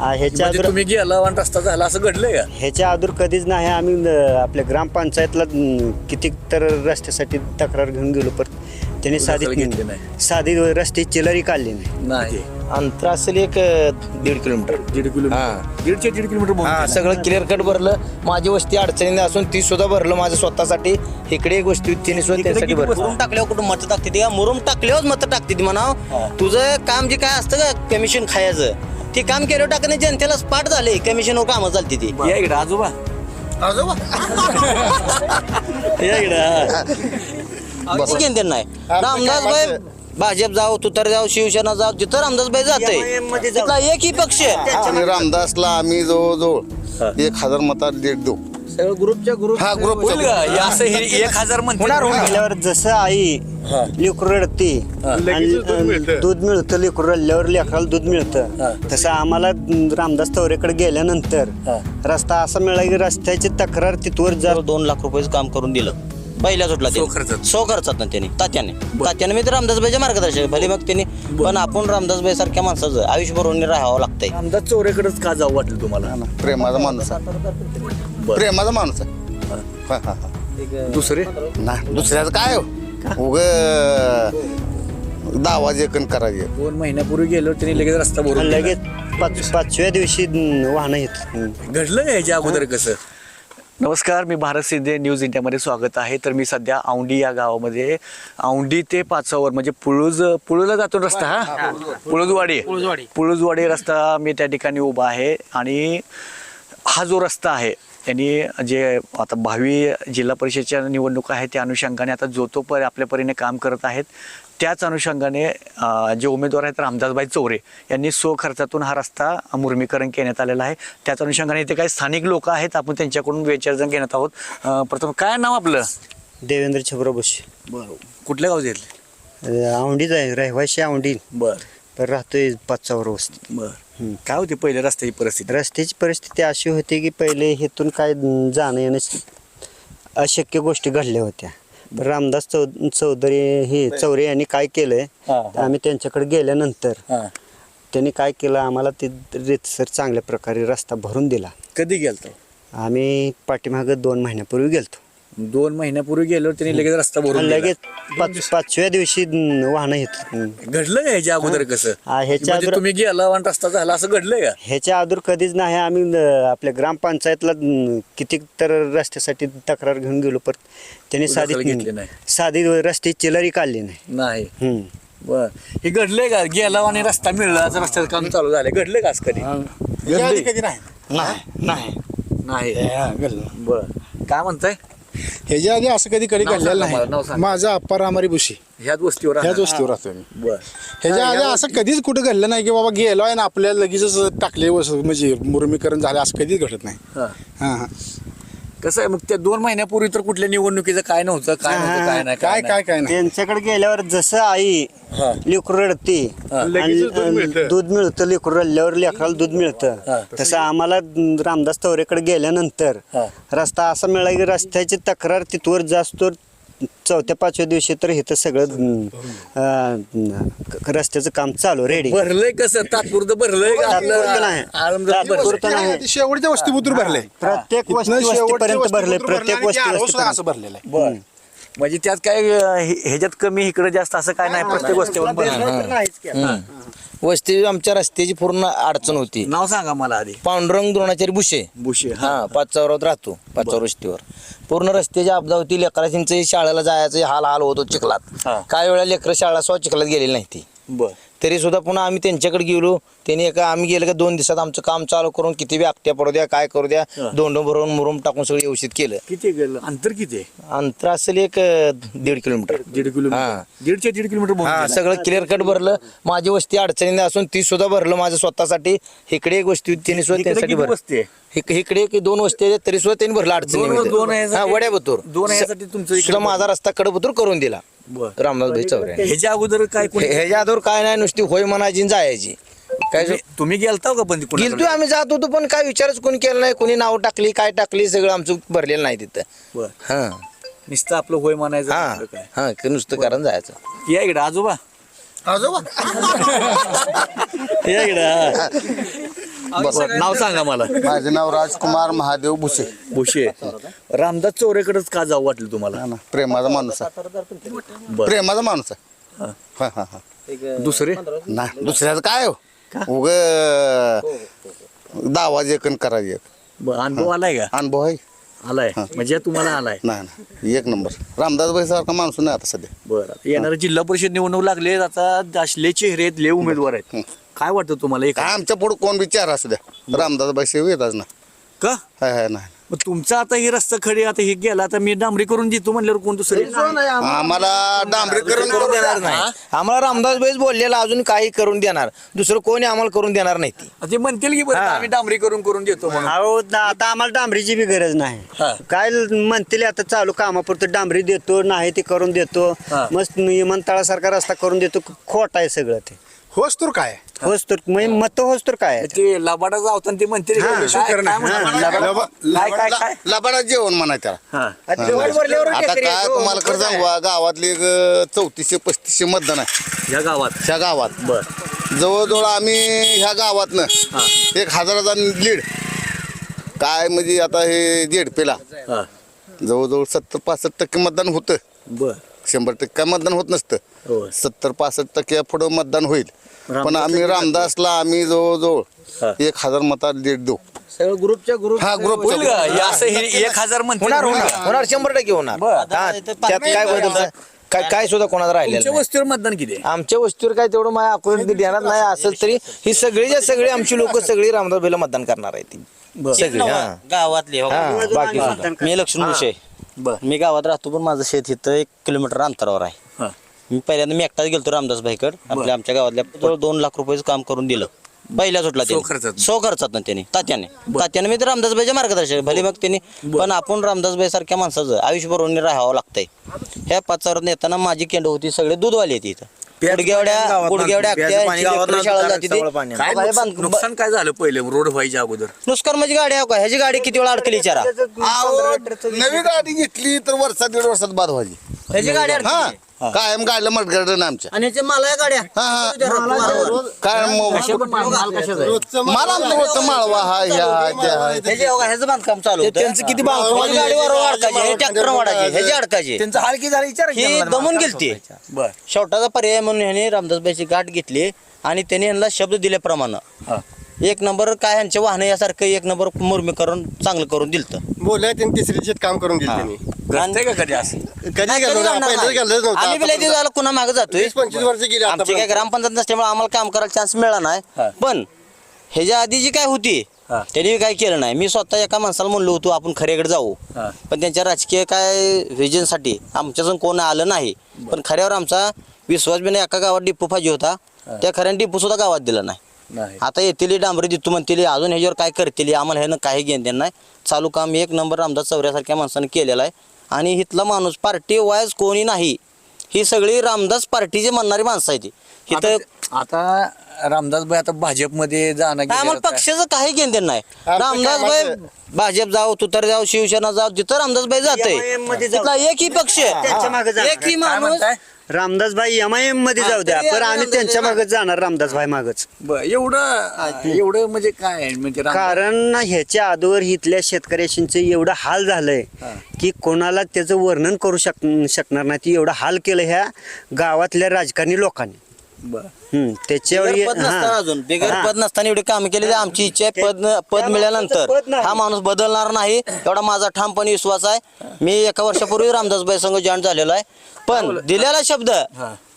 आ, ह्याच्या म्हणजे अगोदर तुम्ही गेला आणि रस्ता झाला असं घडलंय का? ह्याच्या अगोदर कधीच नाही. आम्ही आपल्या ग्रामपंचायतला किती तर रस्त्यासाठी तक्रार घेऊन गेलो पण त्यांनी साधी दखल घेतली नाही. साधी रस्ते चिलरी काढली नाही. नाही. अंतर असेल एक अ, दीड किलोमीटर. दीड किलोमीटर. हा. दीडशे दीड किलोमीटर हा बहुतेक. सगळं क्लिअर कट भरलं. माझी वस्ती अडचणीने असून ती सुद्धा भरलं माझं स्वतःसाठी. इकडे एक वस्ती होती तिने सुद्धा त्यासाठी भरलं? टाकल्यावर कुठं मत टाकते ती? का मुरुम टाकल्यावर मत टाकते ती म्हणाव तुझं काम जे काय असतं का कमिशन खायचं? ते काम केलं टाकणे जनतेला स्पाट झाले कमिशनवर कामं चालते ती. या इकडे आजोबा. या इकडे घेऊन नाही. रामदास भाई भाजप जाऊ तुतार जाऊ शिवसेना जाऊ जिथं रामदास भाई जाते एकही पक्ष. आणि रामदासला आम्ही जवळजवळ एक हजार मतात देत देऊ. सगळं ग्रुपच्या ग्रुप हा ग्रुप होईल का हे असं हे एक हजार म्हणते गेल्यावर जसं आई लेकरू रडते आणि लगेचच दूध अ, मिळतं. दूध मिळतं लेकरू रडल्यावर लेकराला दूध मिळतं. तसं आम्हाला रामदास तवरेकडे गेल्यानंतर रस्ता असा मिळाला की रस्त्याची तक्रार तिथवर जात दोन लाख रुपयाचं काम करून दिलं. पहिल्या सुटला सो खर्चात. सो खर्चात ना त्यांनी. तात्याने. तात्याने मी तर रामदासबाईच्या मार्गदर्शक भले मग त्यांनी पण आपण रामदासबाई सारख्या माणसाचं आयुष्य भरून राहावं लागतंय. आमदार चोरेकडेच का जाऊ वाटलं तुम्हाला? प्रेमाचा माणूस आहे. प्रेमाचा माणूस आहे. हा, हा, हा. दुसरे? नाही दुसऱ्याचं काय उग दावा जे कण करायचे दोन महिन्यापूर्वी गेलो त्यांनी लगेच रस्ता भरून. लगेच पाच पाचव्या दिवशी वाहनं येत. घडलं का याच्या अगोदर कसं? नमस्कार मी भारत सिंधे न्यूज इंडियामध्ये स्वागत आहे. तर मी सध्या औंढी या गावामध्ये. औंढी ते पाचावर म्हणजे पुळूज पुळूजला जातो रस्ता हा? पुळूजवाडी. पुळूजवाडी रस्ता मी त्या ठिकाणी उभा आहे. आणि हा जो रस्ता आहे त्यांनी जे आता भावी जिल्हा परिषदेच्या निवडणुका आहेत त्या अनुषंगाने आता जो तो पर आपल्या परीने काम करत आहेत त्याच अनुषंगाने जे उमेदवार आहेत रामदासबाई चौरे यांनी स्वखर्चातून हा रस्ता मुर्मीकरण करण्यात आलेला आहे. त्याच अनुषंगाने इथे काही स्थानिक लोक आहेत आपण त्यांच्याकडून विचारजण घेण्यात आहोत. प्रथम काय नाव आपलं? देवेंद्र छबराबुशी बरं. कुठल्या गावचे आहेत? औंढीच आहे रहिवाशी औंढी बरं. तर राहतोय पाचचावर वस्ती बरं. काय होती पहिले रस्त्याची परिस्थिती? रस्त्याची परिस्थिती अशी होती की पहिले हेतून काय जाणं येणं अशक्य गोष्टी घडल्या होत्या. पण रामदास चौ चौधरी हे चौरे यांनी काय केलंय हा, आम्ही त्यांच्याकडे गेल्यानंतर हां. त्यांनी काय केलं आम्हाला ते रेतसर चांगल्या प्रकारे रस्ता भरून दिला. कधी गेलतो? आम्ही पाठीमागं दोन महिन्यापूर्वी गेलतो. दोन महिन्यापूर्वी गेलो त्यांनी लगेच रस्ता भरून दिला. लगेच पाच पाचव्या दिवशी वाहनं येत घडलं का ह्याच्या अगोदर कसं? हा, ह्याच्या म्हणजे अगोदर- तुम्ही गेला आणि रस्ता झाला असं घडलंय का? ह्याच्या अगोदर कधीच नाही. आम्ही अं, आपल्या ग्रामपंचायतला अं, किती तर रस्त्यासाठी तक्रार घेऊन गेलो पण त्यांनी दखल साधी घेतली नाही. साधी रस्ते चिलरी काढली नाही. नाही. हम्म. बर. हे घडलंय का? गेला आणि रस्ता मिळला असं रस्त्याचं काम चालू झालंय. घडलंय का असं कधी? घडलंय? नाही. नाही नाही. बर. काय म्हणताय? ह्याच्या आधी असं कधी कधी नाव घडलेलं सांगा मला, नाव नाही सांगा. माझा अप्पा रामारी बुशी ह्याच गोष्टीवर ह्याच? वस्तीवर राहतो मी बर ह्याच्या आधी असं कधीच कुठं घडलं नाही की बाबा गेलो आहे ना आपल्याला लगेचच टाकले वस- म्हणजे मुरमीकरण झाले असं कधीच घडत नाही. हा हा कसं आहे मग त्या दोन महिन्यापूर्वी तर कुठल्या निवडणुकीचं काय नव्हतं काय नव्हतं काय नाही काय काय काय नाही त्यांच्याकडे गेल्यावर जसं आई हा. लेकरू रडते. आणि लगेचच दूध मिळतं. दूध मिळतं लेकरू रडल्यावर लेकराला दूध. मिळतं तसं आम्हाला रामदास तवरेकडे गेल्यानंतर हा. रस्ता असा मिळाला की रस्त्याची तक्रार तिथवर जास्त चौथ्या पाचव्या दिवशी तर इथं सगळं अं, अं, रस्त्याचं काम चालू रेडी भरलंय कसं? तात्पुरतं भरलंय का तात्पुरतं नाही. ते शेवटच्या वस्तीबुतूर भरले प्रत्येक वस्ती वस्तीपर्यंत भरले प्रत्येक वस्ती वस्तीपर्यंत. असं भरलेलं आहे. बर म्हणजे त्यात काय अं, हे- ह्याच्यात कमी इकडे जास्त असं काय नाही प्रत्येक गोष्टीवर भरलंय. वस्ती आमच्या रस्त्याची पूर्ण अडचण होती. नाव सांगा मला आधी. पांडुरंग द्रोणाचारी बुशे बुशे हा. हा पाच चौरात राहतो पाच चौर वस्तीवर. पूर्ण रस्त्याची अपदा होती लेकरांचे शाळेला जायचं हाल हाल होतो चिखलात. हा. काही वेळा लेकरं शाळा स्व चिखलात गेलेली नाही ती. बर. तरी सुद्धा पुन्हा आम्ही त्यांच्याकडे गेलो. त्यांनी एका आम्ही गेलं का दोन दिवसात आमचं काम चालू करून किती बी आपट्या पडू द्या काय करू द्या दोंड भरून मुरुम टाकून सगळं व्यवस्थित केलं. किती गेलं? अंतर किती आहे? अंतर असेल एक अं, दीड किलोमीटर. दीड. किलोमीटर. दीडशे दीड किलोमीटर हा. सगळं क्लिअर कट भरलं. माझी वस्ती अडचणीने असून ती सुद्धा भरलं माझं स्वतःसाठी. इकडे एक वस्ती होती त्यांनी सुद्धा इकडे त्यासाठी किती भरलं. वस्ती आहे? इक- इकडे एक दोन वस्ती आहेत तरी सुद्धा त्यांनी भरलं दोन- दोन अडचणी ह्यासाठी- वड्या बतूर दोन ह्यासाठी तुमचं इकडे सुद्धा माझा रस्ता कडबतूर करून दिला. बरं. रामदासभाई चौरे. ह्याच्या अगोदर काय कोणी ह्याच्या आधीवर काय नाही नुसती होय म्हणायची आणि जायची. काय तुम्ही- तुम्ही गेलता का पण? गेलतोय आम्ही जात होतो पण काय विचारच कोणी केलं नाही. कोणी नाव टाकली काय टाकली सगळं आमचं भरलेलं नाही तिथं. बर. हा. नुसतं आपलं होय म्हणायचं हा. आपलं काय? हा की नुसतं कारण जायचं. या इकडे आजोबा. या इकडे बरं, नाव सांगा मला. माझे नाव राजकुमार महादेव भुसे. भुशे रामदास चौरेकडेच का जाऊ वाटलं तुम्हाला? हा ना, प्रेमाचा माणूस आहे. बरं. प्रेमाचा माणूस आहे. हा. हा हा दुसरे? नाही दुसऱ्याचं काय हो? उग दावा जे कन करायचे बरं, अनुभव आलाय का? अनुभव आहे. आलाय. म्हणजे तुम्हाला आलाय. नाही नाही. एक नंबर. रामदास भाई सारखा माणूस नाही आता सध्या. बरं. येणारे जिल्हा परिषद निवडणूक लागले आता असले चेहरे आहेत लय उमेदवार आहेत. काय वाटतं तुम्हाला? काय आमच्या पुढे कोण विचार असू द्या रामदास भाई शेव येतात ना. का? हाय हाय नाही. मग तुमचं आता हे रस्ता खडे आता हे गेला आता मी डांबरी करून देतो म्हणल्यावर कोण दुसरे आम्हाला डांबरीकरण करून देणार नाही. आम्हाला रामदास भाईच बोललेला अजून काही करून देणार. दुसरं कोणी आम्हाला करून देणार नाही ती. ते म्हणतील की बरं. आम्ही डांबरी करून करून देतो म्हणून. अहो दा- आता आम्हाला डांबरीची बी गरज हा. नाही काय म्हणतील आता चालू कामापुरतं डांबरी देतो नाही ते करून देतो. हा. मस्त विमानतळासारखा रस्ता करून देतो खोट आहे सगळं ते. तर काय? होच तर मत होच तर काय? ते लबाडा जावताना ते म्हणतील. काय- काय- काय म्हणतात? काय काय काय? लबाडा जेवण म्हणा त्याला. हा. आता भरल्यावर काय हो, तुम्हाला खरं? सांगू हा, गावातली एक चौतीसशे पस्तीसशे मतदान आहे. या गावात? ह्या गावात. बर. जवळजवळ आम्ही ह्या गावातनं एक हजाराचा लीड. काय म्हणजे आता हे जेडपेला हा. जवळजवळ सत्तर पासष्ट टक्के मतदान होतं. बर. शंभर टक्के. काय मतदान होत नसतं. होय. सत्तर पासष्ट टक्के पुढं मतदान होईल. पण रामदास आम्ही रामदासला आम्ही हा. जवळजवळ एक हजार मतात लीड देऊ. सगळं ग्रुपच्या ग्रुप हा ग्रुप होईल. का हे. असं हे एक हजार होणार होणार. होणार शंभर टक्के होणार. बरं. हा, त्यात काय बदल काय काय सुद्धा कोणाला राहिलेलं तुमच्या नाही. वस्तीवर मतदान किती आहे? आमच्या वस्तूवर काय तेवढं माझ्या अकोल्यात देणार नाही असेल तरी. ही सगळीच्या सगळी आमची लोक सगळी रामदास भाईला मतदान करणार आहेत ती. सगळी हा. गावातले हो. हा, बाकी सुद्धा. मी लक्ष्मण विषय. बर. मी गावात राहतो पण माझं शेत इथं एक किलोमीटर अंतरावर आहे. हा. मी पहिल्यांदा मी एकटाच गेलतो रामदास भाईकड. आपल्या आमच्या गावातल्या जवळ दोन लाख रुपयाचं काम करून दिलं. पहिल्या सुटला सो खर्चातनं. सो खर्चात ना त्यांनी. तात्याने. तात्याने मी तर रामदास भाईच्या मार्गदर्शक. भले मग त्यांनी पण आपण रामदास भाई सारख्या माणसाचं आयुष्यभर राहावं लागतंय. ह्या पाच चौरात येताना माझी केंड होती. सगळे दूधवाले आहेत इथं. गुडगेवड्या गुडगेवड्या. प्याचं पाणी गावात सगळं पाणी. काय बाहेर नुकसान- बांध- नुकसान काय झालं पहिले रोड व्हायच्या अगोदर? नुसकान माझी गाडी आहे का? ह्याची गाडी किती वेळा अडकली विचारा अहो, नवी गाडी घेतली तर वर्षात दीड वर्षात बाद व्हायची. ह्याची गाडी हा. अडकली कायम गाडलं मटगड ना आमच्या. आणि ह्याच्या मला गाड्या. हा हा. मला माळवा हा ह्या हा, त्या हा. ह्याचे बघा, ह्याचं बांधकाम चालू होतं. त्यांचं किती बांधकाम ह्याची गाडी वरवर अडकायची हे ट्रॅक्टर वाढायची ह्याची अडकायची? त्यांचं हालकी झालं विचार ही दमून गेलती. बर. शेवटाचा पर्याय म्हणून ह्याने रामदासबाईची गाठ घेतली आणि त्याने यांना शब्द दिल्याप्रमाणे. हा. एक नंबर काय यांचे वाहन यासारखं एक नंबर मुरमीकरण चांगलं करून दिलत. बोलले त्यांनी तिसरी शेत काम करून दिले त्यांनी. रस्ते का कधी असं कुणा मागे जातोय. वीस पंचवीस वर्ष गेली आमची काय ग्रामपंचायत नसल्यामुळे आम्हाला काम करायला चान्स मिळाला हा. नाही पण ह्याच्या आधी जी काय होती हा. त्यांनी काय केलं नाही. मी स्वतः एका माणसाला म्हणलो होतो आपण खऱ्याकडे जाऊ. हा. पण त्यांच्या राजकीय काय व्हिजनसाठी आमच्याजून कोण आलं नाही. पण खऱ्यावर आमचा विश्वास बी नाही एका गावात डिपो पाहिजे होता. त्या खऱ्याने डिपो सुद्धा गावात दिला नाही. नाही. आता येतील डांबरी देतो म्हणतील अजून ह्याच्यावर काय करतील आम्हाला ह्यानं काही घेणं देणं नाही. चालू काम एक नंबर रामदास चौऱ्यासारख्या माणसाने केलेलं आहे. आणि इथला माणूस पार्टी वाईज कोणी नाही. ही सगळी रामदास पार्टीची म्हणणारी माणसं आहे ती. इथं आता रामदास भाई आता भाजपमध्ये जाणं आम्हाला काय? पक्षाचं काही घेणं देणं नाही. आमचं रामदास कामाचं- भाई भाजप जाऊ तुतार जाऊ शिवसेना जाऊ जिथं रामदास भाई जाते MIM मध्ये जाऊ. तिथला एकही पक्ष. त्यांच्या मागे जाणार. एकही काय माणूस म्हणताय? रामदास भाई एम आय एममध्ये जाऊ द्या. तरी पण आम्ही त्यांच्या मागच जाणार रामदास भाई मागच. बर एवढं एवढं म्हणजे काय? आहे? म्हणजे कारण ह्याच्या अगोदर इथल्या शेतकऱ्यांचं एवढं हाल झालंय की कोणाला त्याचं वर्णन करू शक शकणार नाही. ती एवढं हाल केलं ह्या गावातल्या राजकारणी लोकांनी. बर. हम्म, त्याच्यावर बिगर पद हा. नसताना अजून. बिगर हा. पद नसताना एवढी काम केलेली आमची इच्छा आहे पद पद पद मिळाल्यानंतर. नाही. हा माणूस बदलणार नाही. एवढा माझा ठामपणे विश्वास आहे. मी एका वर्षापूर्वी रामदासबाई संघ जॉईन झालेलो आहे. पण दिलेला शब्द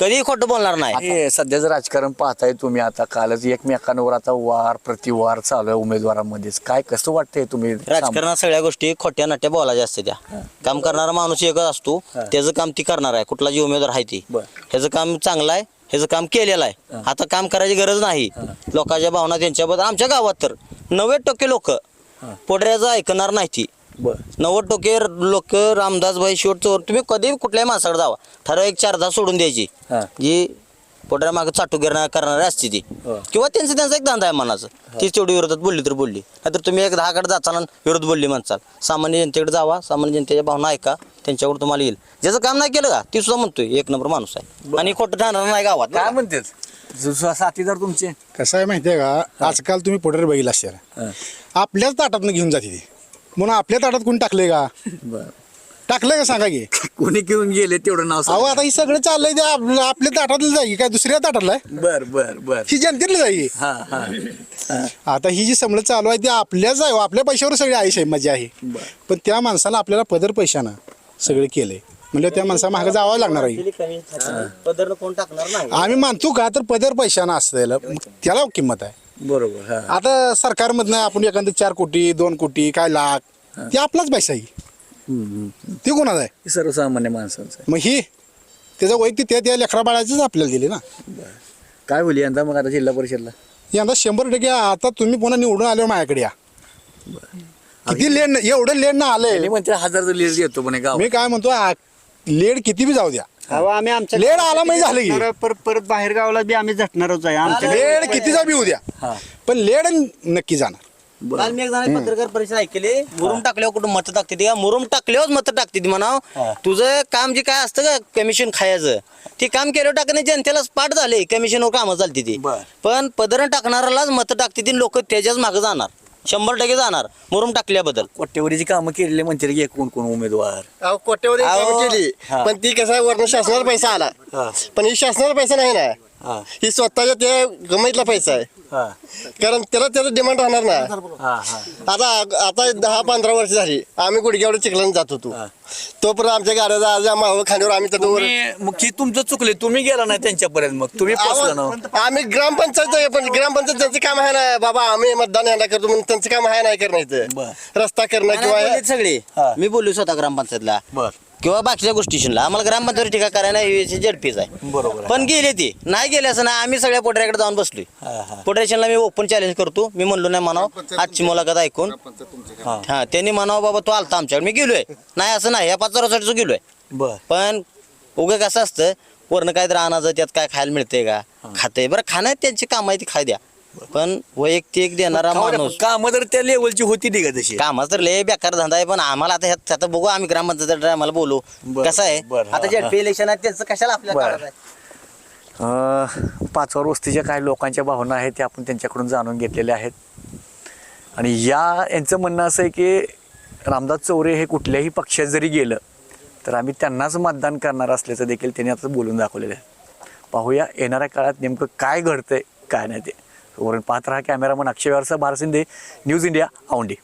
कधीही खोटं बोलणार नाही. हे सध्याचं राजकारण पाहताय तुम्ही आता कालच एकमेकांवर आता वार प्रतिवार चालू आहे उमेदवारांमध्येच. काय कसं वाटतंय तुम्ही राजकारणात सगळ्या गोष्टी खोट्या नाट्या बोलायच्या असते त्या. काम करणारा माणूस एकच असतो. त्याचं काम ती करणार आहे. कुठला जी उमेदवार आहे ती. ह्याचं काम चांगलं आहे. ह्याचं काम केलेलं आहे. आता काम करायची गरज नाही. लोकांच्या भावना त्यांच्याबद्दल. आमच्या गावात तर नव्वद टक्के लोक पोटऱ्याचं ऐकणार नाही ती नव्वद टक्के लोक रामदास भाई शेवटचं तुम्ही कधी कुठल्याही माणसाकडे जावा. ठराविक चारदा सोडून द्यायची. जी पोटाच्या मागे चाटू गिरणा करणारे असते ती. किंवा त्यांचं त्यांचा एक धंदा आहे मनाचं. तीच तेवढी विरोधात बोलली तर बोलली. नाहीतर तुम्ही एक दहाकडे जाताना विरोध बोलली म्हणचाल सामान्य जनतेकडे जावा सामान्य जनतेच्या भावना ऐका त्यांच्याकडे तुम्हाला येईल. ज्याचं काम नाही केलं का ती सुद्धा म्हणतोय एक नंबर माणूस आहे. आणि खोटं ठरणार नाही गावात काय म्हणतेच साथीदार तुमचे? कसं आहे माहितीये का आजकाल तुम्ही पोटर बघितलं असेल. आपल्याच ताटातनं घेऊन जाते ती. म्हणून आपल्या ताटात कोणी टाकलंय का? टाकलंय का सांगा की? कोणी घेऊन गेले तेवढं नाव अहो आता ही सगळं चाललंय ते आपल्या आपल्या ताटातलं जाईल काय दुसऱ्या ताटातलं आहे? बर बर बर. ही हा हा. आता ही जी समळ चालू आहे ती आपल्याच आहे हो. आपल्या पैशावर सगळी आयुष आहे मजा आहे. पण त्या माणसाला आपल्याला पदर पैशानं सगळं केलंय. म्हणजे त्या माणसाला मागे जावं लागणार आहे. पदर कोण टाकणार नाही? आम्ही मानतो का तर पदर पैशानं असतं त्याला मग त्याला किंमत आहे. बरोबर हा. आता सरकारमधनं आपण एखादं चार कोटी दोन कोटी काय लाख ते आपलाच पैसा आहे. ते कोणाचा आहे? हे सर्वसामान्य माणसांचं मग ही? त्याचा वैयक्तिक त्या त्या लेकरा बाळाचंच आपल्याला दिले ना? काय होईल यंदा मग आता जिल्हा परिषदला? यंदा शंभर टक्के आता तुम्ही पुन्हा निवडून आल्यावर माझ्याकडे या. किती लेण एवढं लेण ना आलंय. त्यांनी म्हणते हजारचं लीड देतो म्हणे गाव मी काय म्हणतो आ- लेड किती बी जाऊ द्या. अहो आम्ही आमच्या लेड आला म्हणजे झालं की. झटणार, परत परत बाहेर गावाला बी आम्ही झटणारच आहे. आमच्या लेड किती जा बी होऊ द्या. पण लेड नक्की जाणार. काल मी एक जण पत्रकार परिषद ऐकली. मुरुम टाकल्यावर कुठं मत टाकते ती का? मुरुम टाकल्यावर मत टाकते ती म्हणाव. तुझं काम जे काय असतं का कमिशन खायचं? ते काम केलं टाकणे जनतेला पाठ झाले. कमिशनवर कामं चालते ती. पण पदर टाकणारालाच मत टाकते ती लोक त्याच्याच मागे जाणार. शंभर टक्के जाणार. मुरुम टाकल्याबद्दल. कोट्यवरीची कामं केलेली म्हणते की कोण कोण उमेदवार. अहो कोट्यावधी अहो, कामं केली. पण ती कसं आहे वर्ण शासनाला पैसा आला. पण ही शासनाला पैसा नाही. ना. ही. स्वतःच्या त्या गमईतला पैसा आहे. हा. कारण त्याला त्याचं डिमांड राहणार ना. हा हा. आता आता दहा पंधरा वर्ष झाली. आम्ही गुडघ्यावर चिखलान जात होतो. तोपर्यंत आमच्या गाड्या आज मावळ खांद्यावर आम्ही त्याच्यावर तुम्ही मग की तुमचं चुकले तुम्ही गेला नाही त्यांच्यापर्यंत मग. तुम्ही पोचला ना. आम्ही ग्रामपंचायत आहे पण ग्रामपंचायत त्यांचं काम आहे ना. बाबा आम्ही मतदान यांना करतो म्हणून त्यांचं काम आहे नाही करणं इथं बर. रस्ता करणं किंवा सगळे. हा. मी बोललो स्वतः ग्रामपंचायतला. बर. किंवा बाकीच्या गोष्टीशीला आम्हाला ग्रामपंचायत टीका करायला झडपीच आहे. बरोबर. पण गेले ती. नाही गेले असं ना आम्ही सगळ्या पोटऱ्याकडे जाऊन बसलोय. पोटरेशनला मी ओपन चॅलेंज करतो. मी म्हणलो नाही म्हणाव आजची मुलाखत ऐकून. हा. त्यांनी म्हणावं बाबा तू आलता आमच्याकडे. मी गेलोय. नाही असं नाही. या पाच वर्षाचं गेलोय. बर. पण उगं कसं असतं वरनं काहीतरी आणायचं त्यात काय खायला मिळतंय का? खाते बरं खाणं त्यांची काम आहे ती खाय द्या. पण वैयक्तिक देणारा माणूस. काम तर त्या लेवलची होती का तशी? कामाचं तर लय बेकार धंदा आहे पण आम्हाला आता ह्यात आता बघू आम्ही ग्रामपंचायत आम्हाला बोलू. बरं, कसं आहे? बरं, आता हा, जे इलेक्शन आहे त्याचं कशाला आपल्याला बरं. काढायचं आहे? अं, पाचवर वस्तीच्या काही लोकांच्या भावना आहेत त्या आपण त्यांच्याकडून जाणून घेतलेल्या आहेत. आणि या यांचं म्हणणं असं आहे की रामदास चौरे हे कुठल्याही पक्षात जरी गेलं तर आम्ही त्यांनाच मतदान करणार असल्याचं देखील त्यांनी आता बोलून दाखवलेलं आहे. पाहूया येणाऱ्या काळात नेमकं काय घडतंय काय नाही ते. वरून पाहत राहा cameraman Akshay Warsa Bharat Shinde news India Aundi